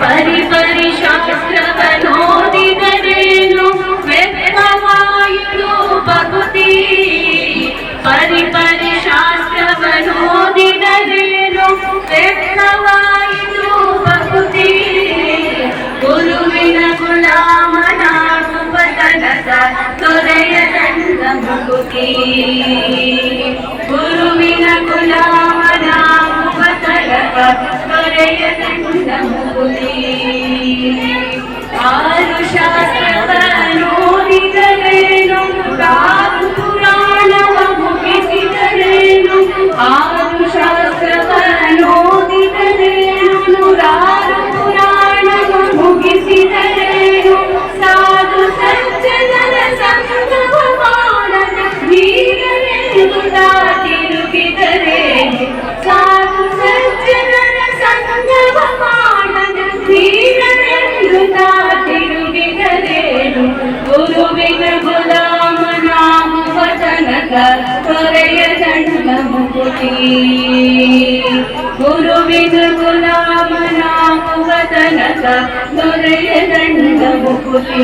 परिपरिश జయదండముని ఆరు శాస్త్రమనోనిగలేను రా గురువినుగులామనామువదనత దొరయదండముకుతి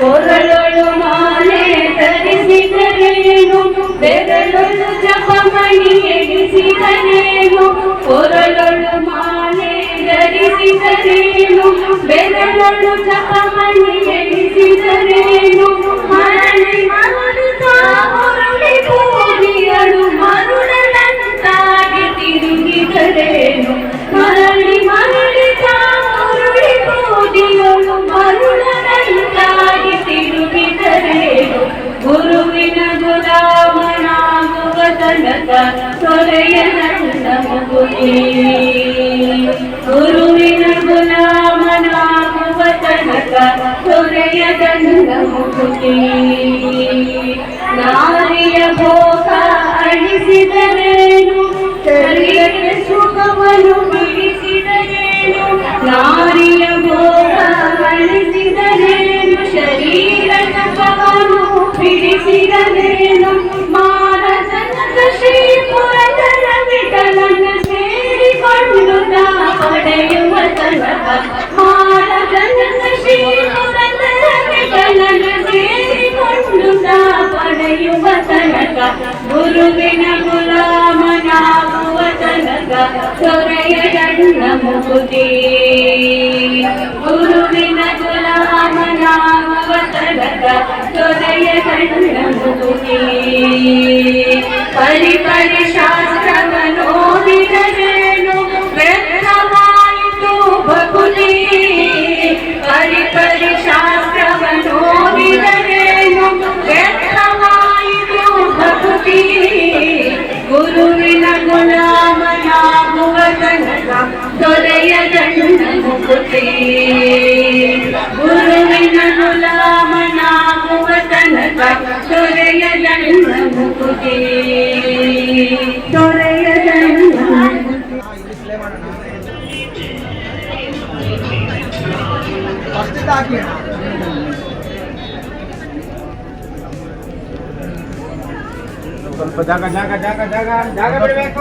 ಕೊರಳು ಮಾಲೆ ಧರಿಸಿದರೇನು ಬೆರಳೊಳು ಜಪಮಣಿ ಎಣಿಸಿದರೇನು ಕೊರಳೊಳು ಮಾಲೆ ಧರಿಸಿದರೇನು ಬೆರಳೊಳು ಜಪಮಣಿ ಎಣಿಸಿದರೇನು ಗುರುವಿನ ಗುಲಾಮನಾಗುವ ತನಕ ಹೃದಯದ ನಮುಕುತಿ ನಾರಿಯ ಭೋಗ ಅಳಿಸಿದರೇನು? ಶರೀರಕ್ಕೆ ಸುಖವನ್ನು ಬಿಡಿಸಿದರೇನು? ನಾರಿಯ వతనక గురువినములామనాము వతనక తొరయడన్నముకుతి గురువిన గులామనాము వతనక తొరయడన్నముకుతి పరిపరిశాస ನನಗ ದೊರೆಯದಣ್ಣುಕುತಿ ಗುರುವಿನನು ಲಾಮನಾಗುವ ತನಕ ದೊರೆಯದಣ್ಣುಕುತಿ ದೊರೆಯದಣ್ಣ ಹಾಕಿ ಸ್ವಲ್ಪ ಜಾಗ ಜಾಗ ಜಾಗ ಜಾಗ ಜಾಗ ಬಿಡಬೇಕು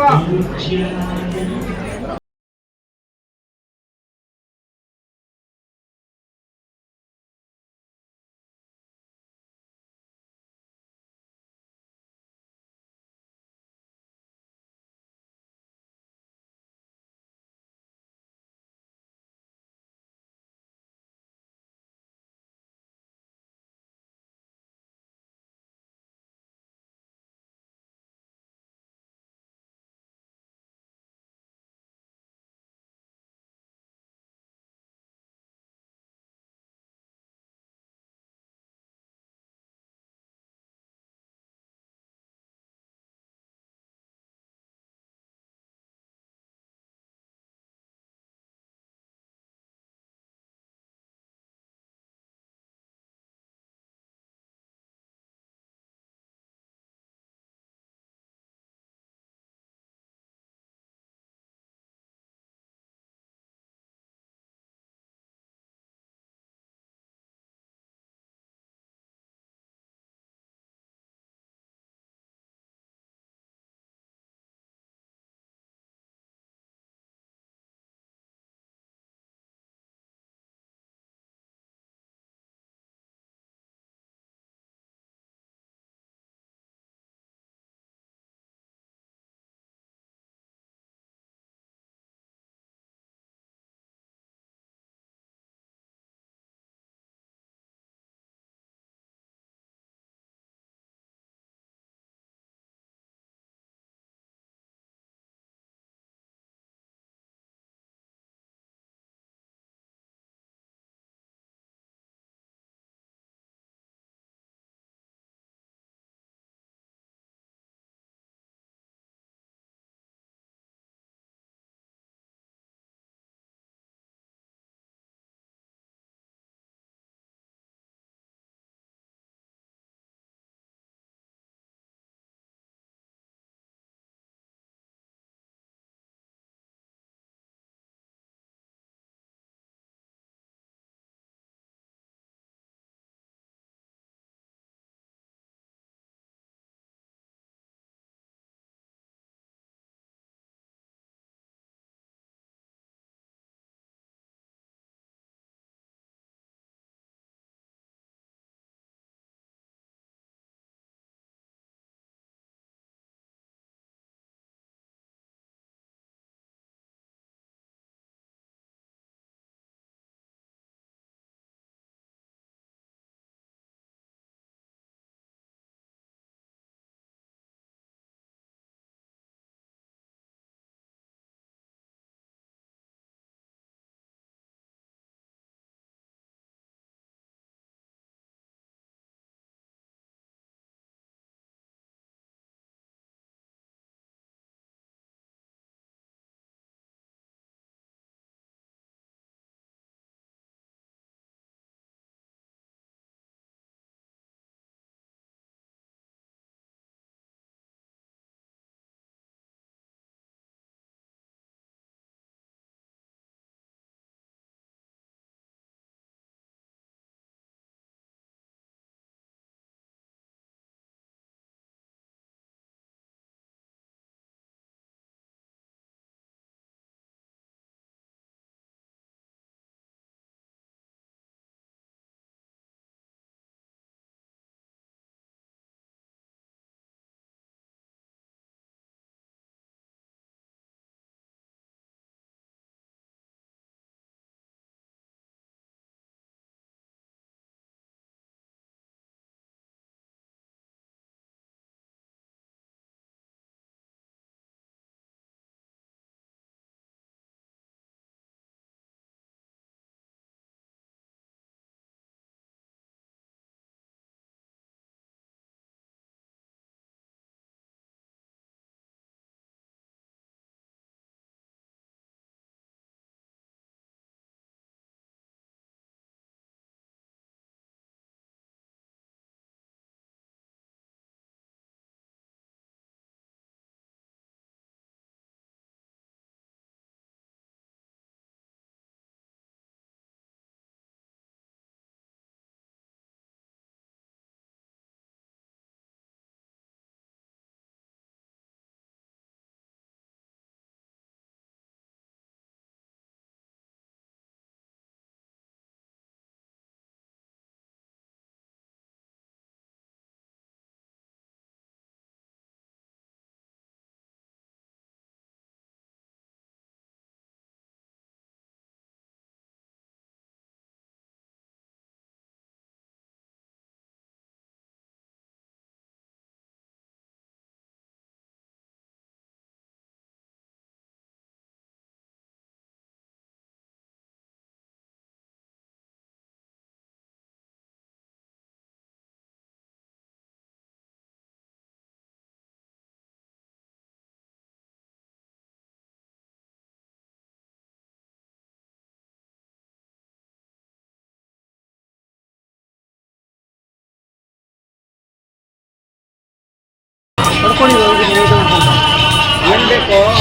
Agora,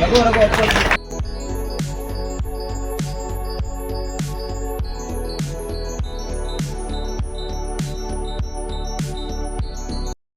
rago, rago.